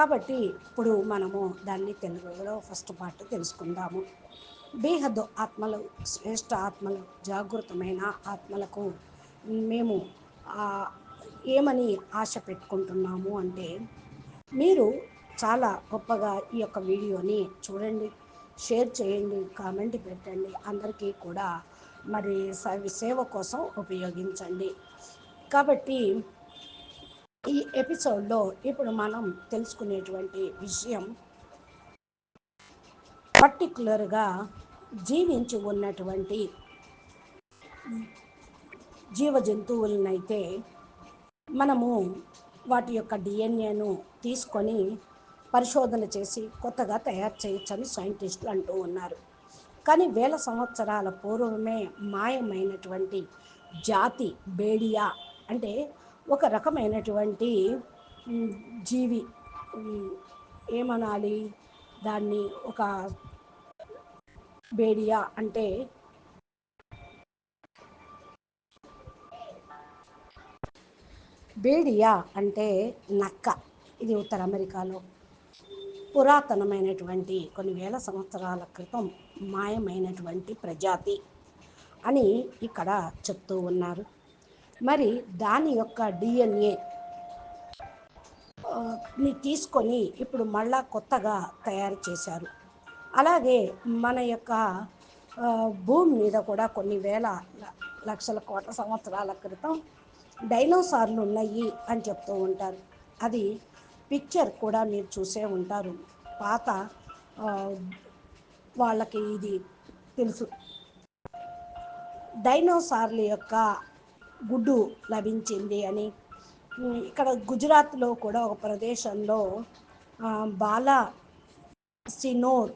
కాబట్టి ఇప్పుడు మనము దాన్ని తెలుగులో ఫస్ట్ పార్ట్ తెలుసుకుందాము. బేహద్దు ఆత్మలు శ్రేష్ఠ ఆత్మలు జాగృతమైన ఆత్మలకు మేము ఏమని ఆశ పెట్టుకుంటున్నాము అంటే మీరు చాలా గొప్పగా ఈ యొక్క వీడియోని చూడండి షేర్ చేయండి కామెంట్ పెట్టండి అందరికీ కూడా మరి సేవ కోసం ఉపయోగించండి. కాబట్టి ఈ ఎపిసోడ్లో ఇప్పుడు మనం తెలుసుకునేటువంటి విషయం పర్టికులర్గా జీవించి ఉన్నటువంటి జీవ జంతువులనైతే మనము వాటి యొక్క డిఎన్ఏను తీసుకొని పరిశోధన చేసి కొత్తగా తయారు చేయొచ్చని సైంటిస్టులు అంటూ ఉన్నారు. కానీ వేల సంవత్సరాల పూర్వమే మాయమైనటువంటి జాతి బేడియా అంటే ఒక రకమైనటువంటి జీవి. ఏమనాలి? దాన్ని ఒక బేడియా అంటే బేడియా అంటే నక్క. ఇది ఉత్తర అమెరికాలో పురాతనమైనటువంటి కొన్ని వేల సంవత్సరాల క్రితం మాయమైనటువంటి ప్రజాతి అని ఇక్కడ చెప్తూ ఉన్నారు. మరి దాని యొక్క డిఎన్ఏ ని తీసుకొని ఇప్పుడు మళ్ళా కొత్తగా తయారు చేశారు. అలాగే మన యొక్క భూమి మీద కూడా కొన్ని వేల లక్షల కోట్ల సంవత్సరాల క్రితం డైనోసార్లు ఉన్నాయి అని చెప్తూ ఉంటారు. అది పిక్చర్ కూడా మీరు చూసే ఉంటారు. పాత వాళ్ళకి ఇది తెలుసు. డైనోసార్ల యొక్క గుడ్డు లభించింది అని. ఇక్కడ గుజరాత్లో కూడా ఒక ప్రదేశంలో బాలా సినోర్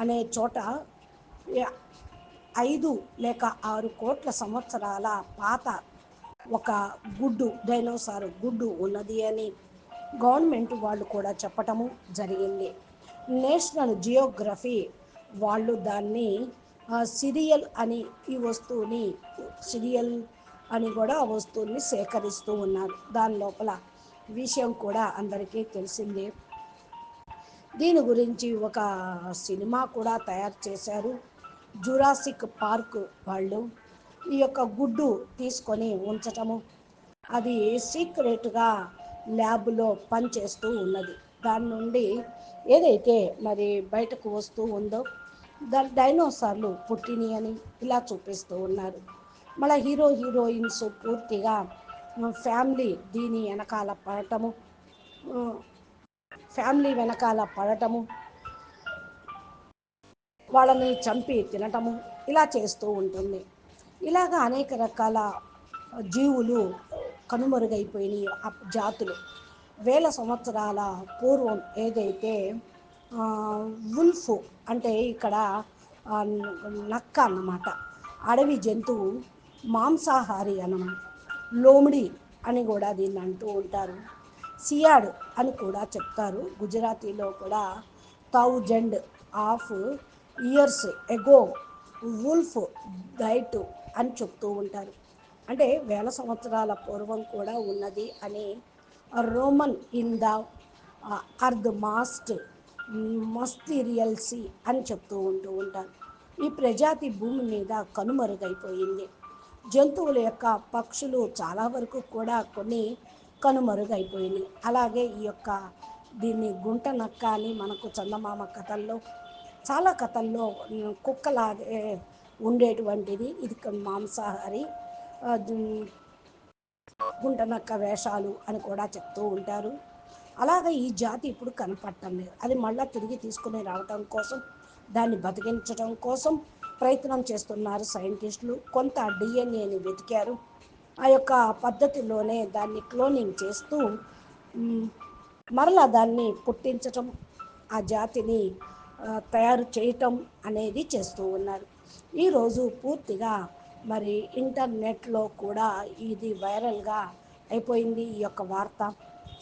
అనే చోట ఐదు లేక ఆరు కోట్ల సంవత్సరాల పాత ఒక గుడ్డు డైనోసార్ గుడ్డు ఉన్నది అని గవర్నమెంట్ వాళ్ళు కూడా చెప్పటము జరిగింది. నేషనల్ జియోగ్రఫీ వాళ్ళు దాన్ని సిరియల్ అని ఈ వస్తువుని సిరియల్ అని కూడా ఆ వస్తువుని సేకరిస్తూ ఉన్నారు. దాని లోపల విషయం కూడా అందరికీ తెలిసిందే. దీని గురించి ఒక సినిమా కూడా తయారు చేశారు. జురాసిక్ పార్క్ వాళ్ళు ఈ యొక్క గుడ్డు తీసుకొని ఉంచటము. అది సీక్రెట్గా ల్యాబ్లో పనిచేస్తూ ఉన్నది. దాని నుండి ఏదైతే మరి బయటకు వస్తూ ఉందో దాని డైనోసార్లు పుట్టిని అని ఇలా చూపిస్తూ ఉన్నారు. మళ్ళీ హీరో హీరోయిన్స్ పూర్తిగా ఫ్యామిలీ దీని వెనకాల పడటము ఫ్యామిలీ వెనకాల పడటము వాళ్ళని చంపి తినటము ఇలా చేస్తూ ఉంటుంది. ఇలాగ అనేక రకాల జీవులు కనుమరుగైపోయినాయి జాతులు. వేల సంవత్సరాల పూర్వం ఏదైతే ఉల్ఫ్ అంటే ఇక్కడ నక్క అన్నమాట. అడవి జంతువు మాంసాహారి అన్నమాట లోమిడి అని కూడా దీన్ని అంటూ ఉంటారు. సియాడ్ అని కూడా చెప్తారు. గుజరాతీలో కూడా thousand of years ago wolf diet అని చెప్తూ ఉంటారు. అంటే వేల సంవత్సరాల పూర్వం కూడా ఉన్నది అని Roman in the earth must మస్తిరియల్సీ అని చెప్తూ ఉంటూ ఉంటారు. ఈ ప్రజాతి భూమి మీద కనుమరుగైపోయింది. జంతువుల యొక్క పక్షులు చాలా వరకు కూడా కొన్ని కనుమరుగైపోయినాయి. అలాగే ఈ యొక్క దీన్ని గుంట నక్క అని మనకు చందమామ కథల్లో చాలా కథల్లో కుక్కలాగే ఉండేటువంటిది. ఇది మాంసాహారి గుంటనక్క వేషాలు అని కూడా చెప్తూ ఉంటారు. అలాగే ఈ జాతి ఇప్పుడు కనపడటం లేదు. అది మళ్ళీ తిరిగి తీసుకుని రావటం కోసం దాన్ని బతికించడం కోసం ప్రయత్నం చేస్తున్నారు సైంటిస్టులు. కొంత డిఎన్ఏని వెతికారు. ఆ యొక్క పద్ధతిలోనే దాన్ని క్లోనింగ్ చేస్తూ మరలా దాన్ని పుట్టించటం ఆ జాతిని తయారు చేయటం అనేది చేస్తూ ఉన్నారు. ఈరోజు పూర్తిగా మరి ఇంటర్నెట్లో కూడా ఇది వైరల్గా అయిపోయింది ఈ యొక్క వార్త.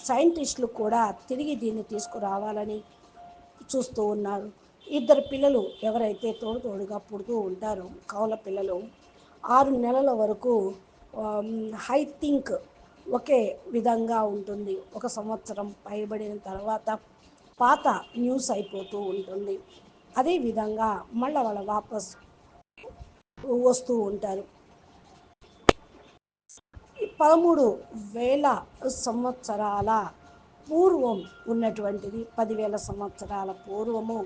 సైంటిస్టులు కూడా తిరిగి దీన్ని తీసుకురావాలని చూస్తూ ఉన్నారు. ఇద్దరు పిల్లలు ఎవరైతే తోడు తోడుగా పుడుతూ ఉంటారో కౌల పిల్లలు ఆరు నెలల వరకు హై థింక్ ఒకే విధంగా ఉంటుంది. ఒక సంవత్సరం పైబడిన తర్వాత పాత న్యూస్ అయిపోతూ ఉంటుంది. అదేవిధంగా మళ్ళీ వాళ్ళ వాపస్ వస్తూ ఉంటారు. పదమూడు వేల సంవత్సరాల పూర్వం ఉన్నటువంటిది. పదివేల సంవత్సరాల పూర్వము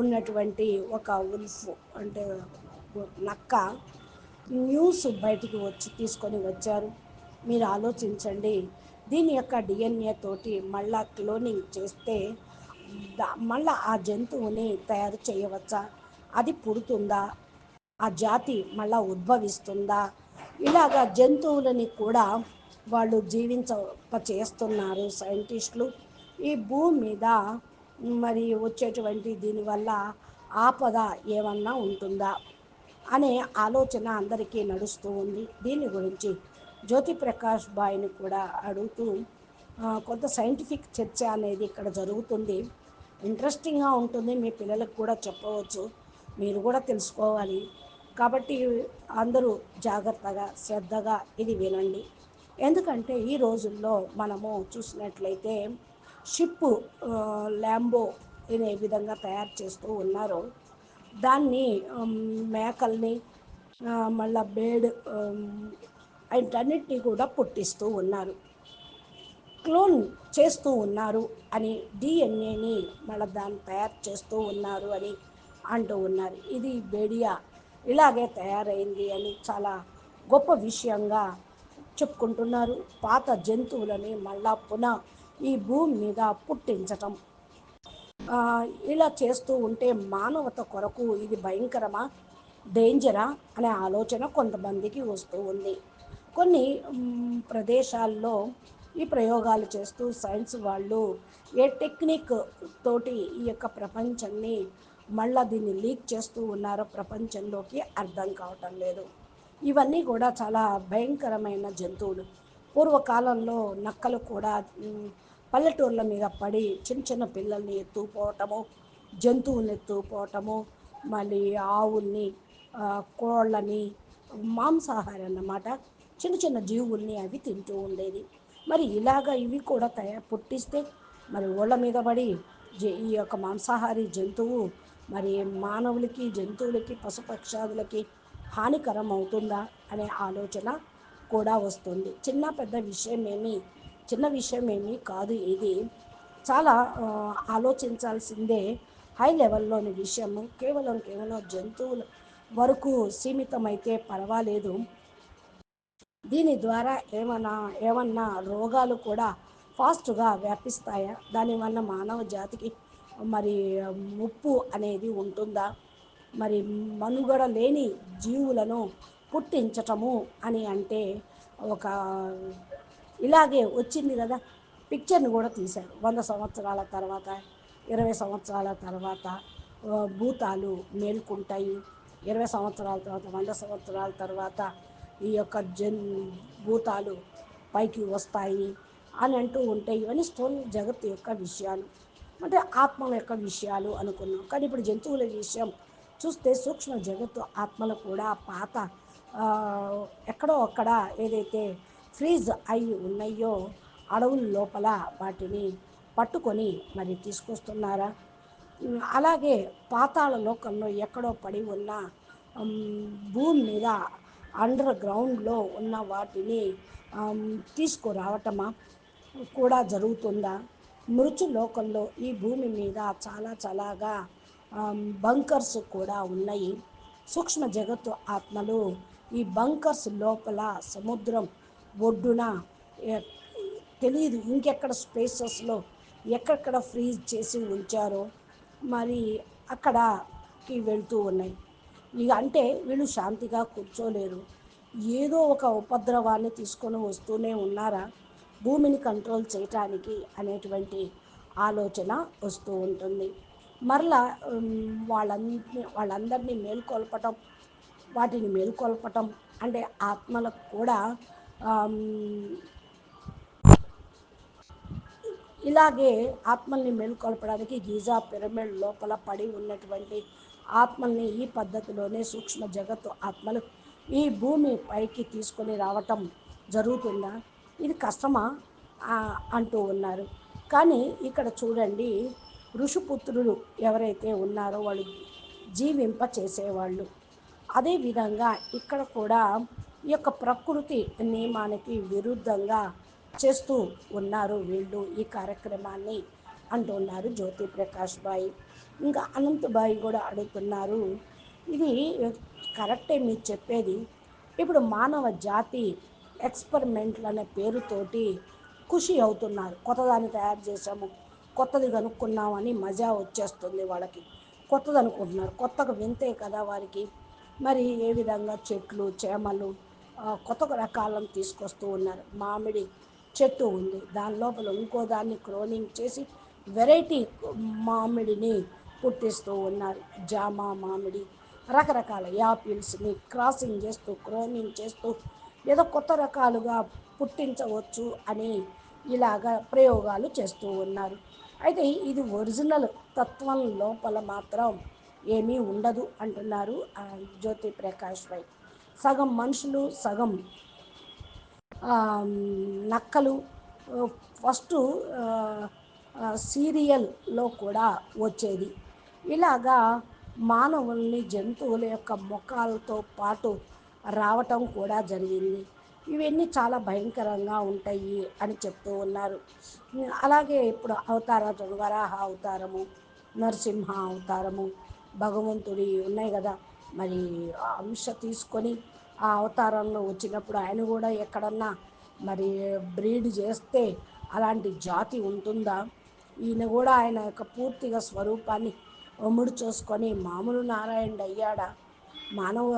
ఉన్నటువంటి ఒక ఉల్ఫ్ అంటే నక్క న్యూస్ బయటికి వచ్చి తీసుకొని వచ్చారు. మీరు ఆలోచించండి. దీని యొక్క డిఎన్ఏ తోటి మళ్ళా క్లోనింగ్ చేస్తే మళ్ళా ఆ జంతువుని తయారు చేయవచ్చా? అది పుడుతుందా? ఆ జాతి మళ్ళా ఉద్భవిస్తుందా? ఇలాగ జంతువులని కూడా వాళ్ళు జీవించ చేస్తున్నారు సైంటిస్టులు. ఈ భూమి మీద మరి వచ్చేటువంటి దీనివల్ల ఆపద ఏమన్నా ఉంటుందా అనే ఆలోచన అందరికీ నడుస్తూ ఉంది. దీని గురించి జ్యోతి ప్రకాష్ బాయ్ని కూడా అడుగుతూ కొంత సైంటిఫిక్ చర్చ అనేది ఇక్కడ జరుగుతుంది. ఇంట్రెస్టింగ్గా ఉంటుంది మీ పిల్లలకు కూడా చెప్పవచ్చు మీరు కూడా తెలుసుకోవాలి. కాబట్టి అందరూ జాగ్రత్తగా శ్రద్ధగా ఇది వినండి. ఎందుకంటే ఈ రోజుల్లో మనము చూసినట్లయితే షిప్ ల్యాంబో అనే విధంగా తయారు చేస్తూ ఉన్నారు. దాన్ని మేకల్ని మళ్ళా బేడ్ వీటన్నిటినీ కూడా పుట్టిస్తూ ఉన్నారు. క్లోన్ చేస్తూ ఉన్నారు అని డిఎన్ఏని మళ్ళీ దాన్ని తయారు చేస్తూ ఉన్నారు అని అంటూ ఉన్నారు. ఇది బేడియా ఇలాగే తయారైంది అని చాలా గొప్ప విషయంగా చెప్పుకుంటున్నారు. పాత జంతువులని మళ్ళా పునః ఈ భూమి మీద పుట్టించటం. ఇలా చేస్తూ ఉంటే మానవత కొరకు ఇది భయంకరమా? డేంజరా? అనే ఆలోచన కొంతమందికి వస్తూ ఉంది. కొన్ని ప్రదేశాల్లో ఈ ప్రయోగాలు చేస్తూ సైన్స్ వాళ్ళు ఏ టెక్నిక్ తోటి ఈ యొక్క ప్రపంచాన్ని మళ్ళా దీన్ని లీక్ చేస్తూ ఉన్నారో ప్రపంచంలోకి అర్థం కావటం లేదు. ఇవన్నీ కూడా చాలా భయంకరమైన జంతువులు. పూర్వకాలంలో నక్కలు కూడా పల్లెటూర్ల మీద పడి చిన్న చిన్న పిల్లల్ని ఎత్తుకుపోవటము జంతువుల్ని ఎత్తుకుపోవటము మళ్ళీ ఆవుల్ని కోళ్ళని మాంసాహారం అన్నమాట చిన్న చిన్న జీవుల్ని అవి తింటూ ఉండేది. మరి ఇలాగ ఇవి కూడా తయారు పుట్టిస్తే మరి ఓళ్ళ మీద పడి ఈ యొక్క మాంసాహారి జంతువు మరి మానవులకి జంతువులకి పశుపక్షాదులకి హానికరం అవుతుందా అనే ఆలోచన కూడా వస్తుంది. చిన్న పెద్ద విషయం ఏమీ చిన్న విషయం ఏమీ కాదు ఇది. చాలా ఆలోచించాల్సిందే హై లెవెల్లోని విషయము కేవలం కేవలం జంతువుల వరకు సీమితమైతే పర్వాలేదు. దీని ద్వారా ఏమన్నా ఏమన్నా రోగాలు కూడా ఫాస్ట్గా వ్యాపిస్తాయా? దానివల్ల మానవ జాతికి మరి ముప్పు అనేది ఉంటుందా? మరి మనుగడ లేని జీవులను పుట్టించటము అని అంటే ఒక ఇలాగే వచ్చింది కదా. పిక్చర్ని కూడా తీశారు. వంద సంవత్సరాల తర్వాత ఇరవై సంవత్సరాల తర్వాత భూతాలు మేల్కుంటాయి. ఇరవై సంవత్సరాల తర్వాత వంద సంవత్సరాల తర్వాత ఈ యొక్క జన్ భూతాలు పైకి వస్తాయి అని అంటూ ఉంటాయి ఇవన్నీ స్థూల జగత్తు యొక్క విషయాలు. అంటే ఆత్మ యొక్క విషయాలు అనుకున్నాం. కానీ ఇప్పుడు జంతువుల విషయం చూస్తే సూక్ష్మ జగత్తు ఆత్మలు కూడా పాత ఎక్కడో అక్కడ ఏదైతే ఫ్రీజ్ అయి ఉన్నాయో అడవుల లోపల వాటిని పట్టుకొని మరి తీసుకొస్తున్నారా? అలాగే పాతాళ లోకంలో ఎక్కడో పడి ఉన్న భూమి మీద అండర్ గ్రౌండ్లో ఉన్న వాటిని తీసుకురావటమా కూడా జరుగుతుందా? మృత్యు లోకంలో ఈ భూమి మీద చాలా చాలాగా బంకర్స్ కూడా ఉన్నాయి. సూక్ష్మ జగత్తు ఆత్మలు ఈ బంకర్స్ లోపల సముద్రం ఒడ్డున తెలియదు ఇంకెక్కడ స్పేసెస్లో ఎక్కడెక్కడ ఫ్రీజ్ చేసి ఉంచారో మరి అక్కడకి వెళ్తూ ఉన్నాయి. ఇక అంటే వీళ్ళు శాంతిగా కూర్చోలేరు. ఏదో ఒక ఉపద్రవాన్ని తీసుకొని వస్తూనే ఉన్నారా? భూమిని కంట్రోల్ చేయటానికి అనేటువంటి ఆలోచన వస్తూ ఉంటుంది. మరలా వాళ్ళందరినీ వాళ్ళందరినీ మేల్కొల్పటం వాటిని మేల్కొల్పటం అంటే ఆత్మలకు కూడా ఇలాగే ఆత్మల్ని మేల్కొల్పడానికి గీజా పిరమిడ్ లోపల పడి ఉన్నటువంటి ఆత్మల్ని ఈ పద్ధతిలోనే సూక్ష్మ జగత్తు ఆత్మలు ఈ భూమి పైకి తీసుకొని రావటం జరుగుతుందా? ఇది కష్టమా? అంటూ ఉన్నారు. కానీ ఇక్కడ చూడండి ఋషిపుత్రులు ఎవరైతే ఉన్నారో వాళ్ళు జీవింప చేసేవాళ్ళు అదేవిధంగా ఇక్కడ కూడా ఈ యొక్క ప్రకృతి నియమానికి విరుద్ధంగా చేస్తూ ఉన్నారు వీళ్ళు ఈ కార్యక్రమాన్ని అంటున్నారు జ్యోతి ప్రకాష్ బాయ్. ఇంకా అనంతబాయి కూడా అడుగుతున్నారు ఇది కరెక్టే మీరు చెప్పేది. ఇప్పుడు మానవ జాతి ఎక్స్పెరిమెంట్లు అనే పేరుతోటి ఖుషి అవుతున్నారు. కొత్తదాన్ని తయారు చేశాము కొత్తది కనుక్కున్నామని మజా వచ్చేస్తుంది వాళ్ళకి. కొత్తది అనుకుంటున్నారు కొత్తగా వింతే కదా వారికి. మరి ఏ విధంగా చెట్లు చేమలు కొత్త రకాలను తీసుకొస్తూ ఉన్నారు. మామిడి చెట్టు ఉంది. దాని లోపల ఇంకో దాన్ని క్రోనింగ్ చేసి వెరైటీ మామిడిని పుట్టిస్తూ ఉన్నారు. జామ మామిడి రకరకాల యాపిల్స్ని క్రాసింగ్ చేస్తూ క్రోనింగ్ చేస్తూ ఏదో కొత్త రకాలుగా పుట్టించవచ్చు అని ఇలాగ ప్రయోగాలు చేస్తూ ఉన్నారు. అయితే ఇది ఒరిజినల్ తత్వం లోపల మాత్రం ఏమీ ఉండదు అంటున్నారు జ్యోతి ప్రకాష్ రాయ్. సగం మనుషులు సగం నక్కలు. ఫస్ట్ సీరియల్లో కూడా వచ్చేది. ఇలాగా మానవుల్ని జంతువుల యొక్క ముఖాలతో పాటు రావటం కూడా జరిగింది. ఇవన్నీ చాలా భయంకరంగా ఉంటాయి అని చెప్తూ ఉన్నారు. అలాగే ఇప్పుడు అవతారాలు వరాహ అవతారము నరసింహ అవతారము భగవంతుడి ఉన్నాయి కదా. మరి అంశ తీసుకొని ఆ అవతారంలో వచ్చినప్పుడు ఆయన కూడా ఎక్కడన్నా మరి బ్రీడ్ చేస్తే అలాంటి జాతి ఉంటుందా? ఈయన కూడా ఆయన యొక్క పూర్తిగా స్వరూపాన్ని ఒమ్ముడు చూసుకొని మామూలు నారాయణుడు అయ్యాడా? మానవ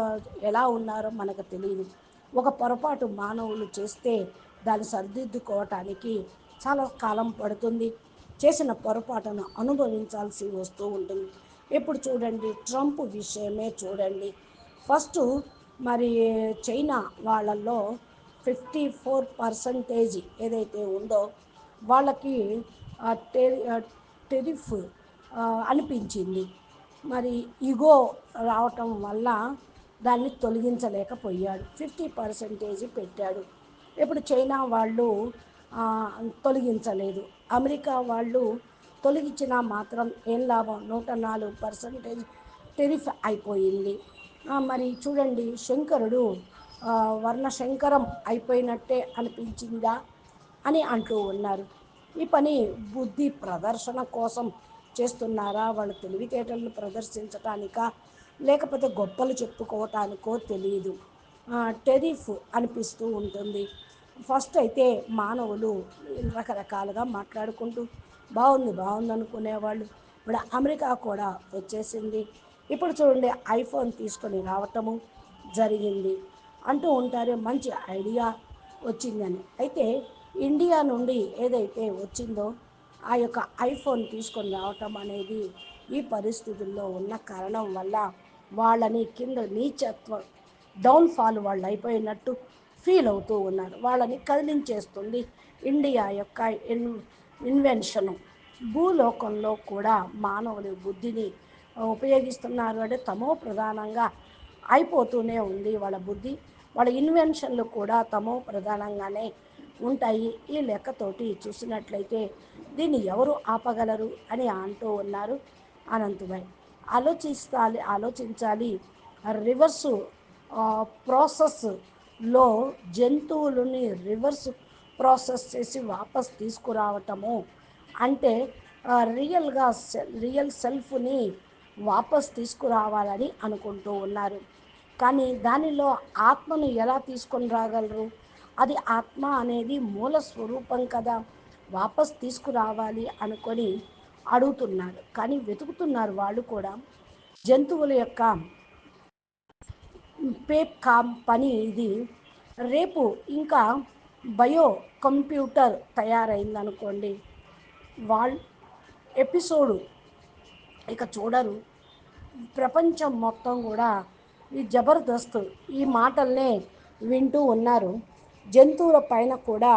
ఎలా ఉన్నారో మనకు తెలియదు. ఒక పొరపాటు మానవులు చేస్తే దాన్ని సరిదిద్దుకోవటానికి చాలా కాలం పడుతుంది. చేసిన పొరపాటును అనుభవించాల్సి వస్తూ ఉంటుంది. ఇప్పుడు చూడండి ట్రంప్ విషయమే చూడండి. ఫస్ట్ మరి చైనా వాళ్ళల్లో ఫిఫ్టీ ఫోర్ పర్సంటేజ్ ఏదైతే ఉందో వాళ్ళకి టెరిఫ్ అనిపించింది. మరి ఇగో రావటం వల్ల దాన్ని తొలగించలేకపోయాడు. ఫిఫ్టీ పర్సెంటేజ్ పెట్టాడు. ఇప్పుడు చైనా వాళ్ళు తొలగించలేదు. అమెరికా వాళ్ళు తొలగించినా మాత్రం ఏం లాభం? నూట నాలుగు పర్సెంటేజ్ టెరిఫ్ అయిపోయింది. మరి చూడండి శంకరుడు వర్ణ శంకరం అయిపోయినట్టే అనిపించిందా అని అంటూ ఉన్నారు. ఈ పని బుద్ధి ప్రదర్శన కోసం చేస్తున్నారా? వాళ్ళ తెలివితేటలను ప్రదర్శించటానికా? లేకపోతే గొప్పలు చెప్పుకోవటానికో తెలియదు టెరిఫ్ అనిపిస్తూ ఉంటుంది. ఫస్ట్ అయితే మానవులు రకరకాలుగా మాట్లాడుకుంటూ బాగుంది బాగుంది అనుకునేవాళ్ళు ఇప్పుడు అమెరికా కూడా వచ్చేసింది. ఇప్పుడు చూడండి ఐఫోన్ తీసుకొని రావటము జరిగింది అంటూ ఉంటారు మంచి ఐడియా వచ్చిందని. అయితే ఇండియా నుండి ఏదైతే వచ్చిందో ఆ యొక్క ఐఫోన్ తీసుకొని రావటం అనేది ఈ పరిస్థితుల్లో ఉన్న కారణం వల్ల వాళ్ళని కింద నీచత్వం డౌన్ఫాల్ వాళ్ళు అయిపోయినట్టు ఫీల్ అవుతూ ఉన్నారు. వాళ్ళని కదిలించేస్తుంది ఇండియా యొక్క ఇన్ ఇన్వెన్షను. భూలోకంలో కూడా మానవుని బుద్ధిని ఉపయోగిస్తున్నారు అంటే తమో ప్రధానంగా అయిపోతూనే ఉంది వాళ్ళ బుద్ధి. వాళ్ళ ఇన్వెన్షన్లు కూడా తమో ప్రధానంగానే ఉంటాయి ఈ లెక్కతోటి చూసినట్లయితే. దీన్ని ఎవరు ఆపగలరు అని అంటూ ఉన్నారు అనంతుభాయ్ ఆలోచిస్తాలి ఆలోచించాలి. రివర్సు ప్రాసెస్లో జంతువులని రివర్స్ ప్రాసెస్ చేసి వాపస్ తీసుకురావటము అంటే రియల్గా రియల్ సెల్ఫ్ని వాపస్ తీసుకురావాలని అనుకుంటూ ఉన్నారు. కానీ దానిలో ఆత్మను ఎలా తీసుకొని రాగలరు? అది ఆత్మ అనేది మూల స్వరూపం కదా. వాపస్ తీసుకురావాలి అనుకొని అడుగుతున్నారు. కానీ వెతుకుతున్నారు వాళ్ళు కూడా. జంతువుల యొక్క పేప్ కామ్ పని ఇది. రేపు ఇంకా బయో కంప్యూటర్ తయారైందనుకోండి. వాళ్ళు ఎపిసోడు ఇక చూడరు. ప్రపంచం మొత్తం కూడా ఈ జబర్దస్త్ ఈ మాటల్నే వింటూ ఉన్నారు. జంతువుల పైన కూడా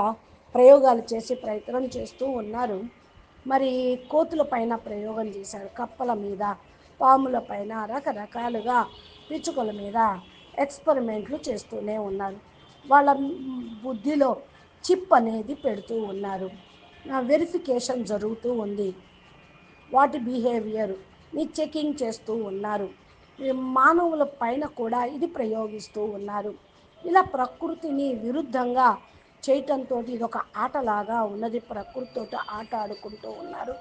ప్రయోగాలు చేసి ప్రయత్నం చేస్తూ ఉన్నారు. మరి కోతుల పైన ప్రయోగం చేశారు. కప్పల మీద పాముల పైన రకరకాలుగా పిచ్చుకల మీద ఎక్స్పెరిమెంట్లు చేస్తూనే ఉన్నారు. వాళ్ళ బుద్ధిలో చిప్ అనేది పెడుతూ ఉన్నారు. వెరిఫికేషన్ జరుగుతూ ఉంది. వాటి బిహేవియర్ని చెకింగ్ చేస్తూ ఉన్నారు. మానవుల పైన కూడా ఇది ప్రయోగిస్తూ ఉన్నారు. ఇలా ప్రకృతిని విరుద్ధంగా చేయటంతో ఇది ఒక ఆటలాగా ఉన్నది. ప్రకృతితో ఆట ఆడుకుంటూ ఉన్నారు.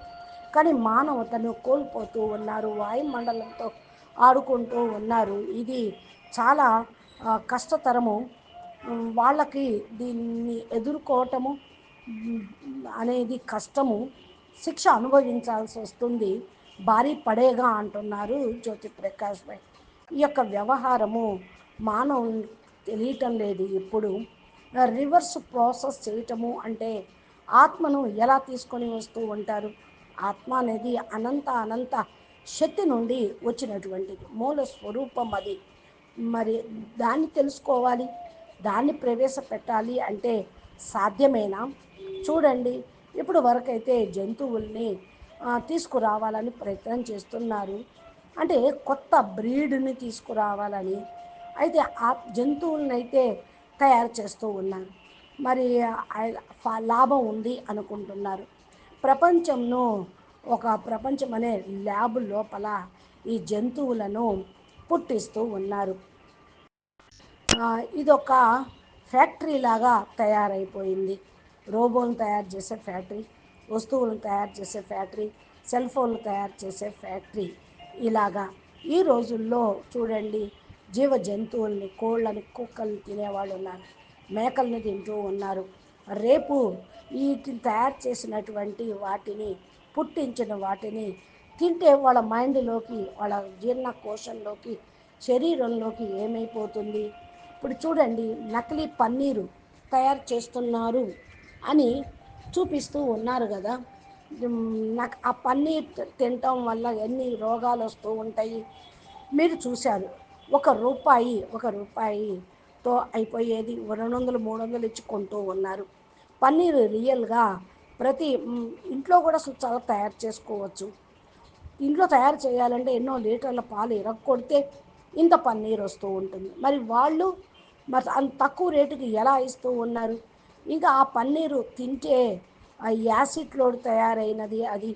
కానీ మానవతను కోల్పోతూ ఉన్నారు. వాయుమండలంతో ఆడుకుంటూ ఉన్నారు. ఇది చాలా కష్టతరము. వాళ్ళకి దీన్ని ఎదుర్కోవటము అనేది కష్టము. శిక్ష అనుభవించాల్సి వస్తుంది. భారీ పడేగా అంటున్నారు జ్యోతి ప్రకాష్ భాయ్. ఈ యొక్క వ్యవహారము మానవం తెలియటం లేదు ఇప్పుడు. రివర్స్ ప్రాసెస్ చేయటము అంటే ఆత్మను ఎలా తీసుకొని వస్తూ ఉంటారు? ఆత్మ అనేది అనంత అనంత శక్తి నుండి వచ్చినటువంటిది. మూల స్వరూపం అది. మరి దాన్ని తెలుసుకోవాలి. దాన్ని ప్రవేశపెట్టాలి అంటే సాధ్యమేనా? చూడండి. ఇప్పుడు వరకైతే జంతువుల్ని తీసుకురావాలని ప్రయత్నం చేస్తున్నారు. అంటే కొత్త బ్రీడ్ని తీసుకురావాలని అయితే ఆ జంతువులను అయితే తయారు చేస్తూ ఉన్నారు. మరి లాభం ఉంది అనుకుంటున్నారు. ప్రపంచంను ఒక ప్రపంచం అనే ల్యాబ్ లోపల ఈ జంతువులను పుట్టిస్తూ ఉన్నారు. ఇదొక ఫ్యాక్టరీ లాగా తయారైపోయింది. రోబోలను తయారు చేసే ఫ్యాక్టరీ వస్తువులను తయారు చేసే ఫ్యాక్టరీ సెల్ ఫోన్లు తయారు చేసే ఫ్యాక్టరీ ఇలాగా ఈ రోజుల్లో చూడండి జీవ జంతువుల్ని కోళ్ళని కుక్కల్ని తినేవాళ్ళు ఉన్నారు మేకల్ని తింటూ ఉన్నారు. రేపు వీటిని తయారు చేసినటువంటి వాటిని పుట్టించిన వాటిని తింటే వాళ్ళ మైండ్లోకి వాళ్ళ జీర్ణ కోశంలోకి శరీరంలోకి ఏమైపోతుంది? ఇప్పుడు చూడండి నకిలీ పన్నీరు తయారు చేస్తున్నారు. అని చూపిస్తూ ఉన్నారు కదా. నాకు ఆ పన్నీర్ తినటం వల్ల ఎన్ని రోగాలు వస్తూ ఉంటాయి మీరు చూశారు. ఒక రూపాయి ఒక రూపాయితో అయిపోయేది రెండు వందలు మూడు వందలు ఇచ్చి కొంటూ ఉన్నారు. పన్నీరు రియల్గా ప్రతి ఇంట్లో కూడా చాలా తయారు చేసుకోవచ్చు. ఇంట్లో తయారు చేయాలంటే ఎన్నో లీటర్ల పాలు ఇరగొడితే ఇంత పన్నీర్ వస్తూ ఉంటుంది. మరి వాళ్ళు మరి అంత తక్కువ రేటుకి ఎలా ఇస్తూ ఉన్నారు? ఇంకా ఆ పన్నీరు తింటే ఆ యాసిడ్లో తయారైనది అది.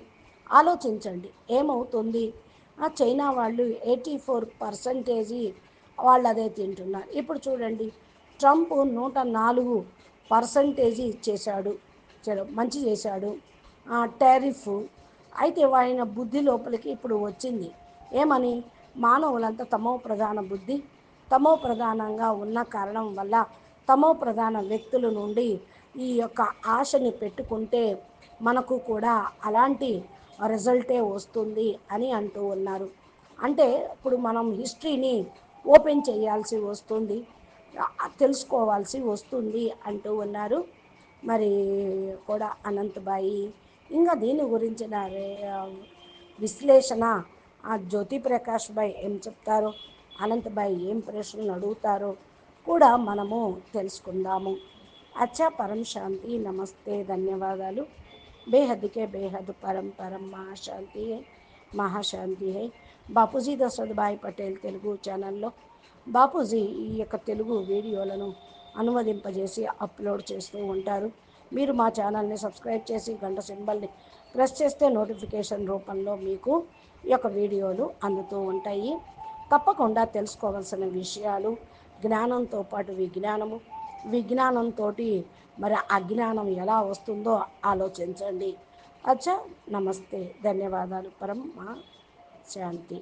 ఆలోచించండి ఏమవుతుంది? ఆ చైనా వాళ్ళు ఎయిటీ ఫోర్ పర్సంటేజీ వాళ్ళు అదే తింటున్నారు. ఇప్పుడు చూడండి ట్రంప్ నూట నాలుగు పర్సంటేజీ చేశాడు మంచి చేశాడు. టారిఫ్ అయితే ఆయన బుద్ధి లోపలికి ఇప్పుడు వచ్చింది. ఏమని? మానవులంతా తమో ప్రధాన బుద్ధి తమో ప్రధానంగా ఉన్న కారణం వల్ల తమో ప్రధాన వ్యక్తుల నుండి ఈ యొక్క ఆశని పెట్టుకుంటే మనకు కూడా అలాంటి రిజల్టే వస్తుంది అని అంటూ ఉన్నారు. అంటే ఇప్పుడు మనం హిస్టరీని ఓపెన్ చేయాల్సి వస్తుంది తెలుసుకోవాల్సి వస్తుంది అంటూ ఉన్నారు. మరి కూడా అనంతబాయి ఇంకా దీని గురించిన విశ్లేషణ ఆ జ్యోతి ప్రకాష్ బాయ్ ఏం చెప్తారో? అనంతబాయి ఏం ప్రశ్నలు అడుగుతారో? కూడా మనము తెలుసుకుందాము. అచ్చా పరం శాంతి నమస్తే ధన్యవాదాలు. బేహద్కే బేహద్ పరం పరం మహాశాంతి మహాశాంతి హై. బాపూజీ దశరథభాయ్ పటేల్ తెలుగు ఛానల్లో. బాపూజీ ఈ యొక్క తెలుగు వీడియోలను అనువదింపజేసి అప్లోడ్ చేస్తూ ఉంటారు. మీరు మా ఛానల్ని సబ్స్క్రైబ్ చేసి గంట సింబల్ని ప్రెస్ చేస్తే నోటిఫికేషన్ రూపంలో మీకు ఈ యొక్క వీడియోలు అందుతూ ఉంటాయి. తప్పకుండా తెలుసుకోవాల్సిన విషయాలు జ్ఞానంతో పాటు విజ్ఞానము. విజ్ఞానంతో మరి అజ్ఞానం ఎలా వస్తుందో ఆలోచించండి. అచ్చా నమస్తే ధన్యవాదాలు. పరం మా శాంతి.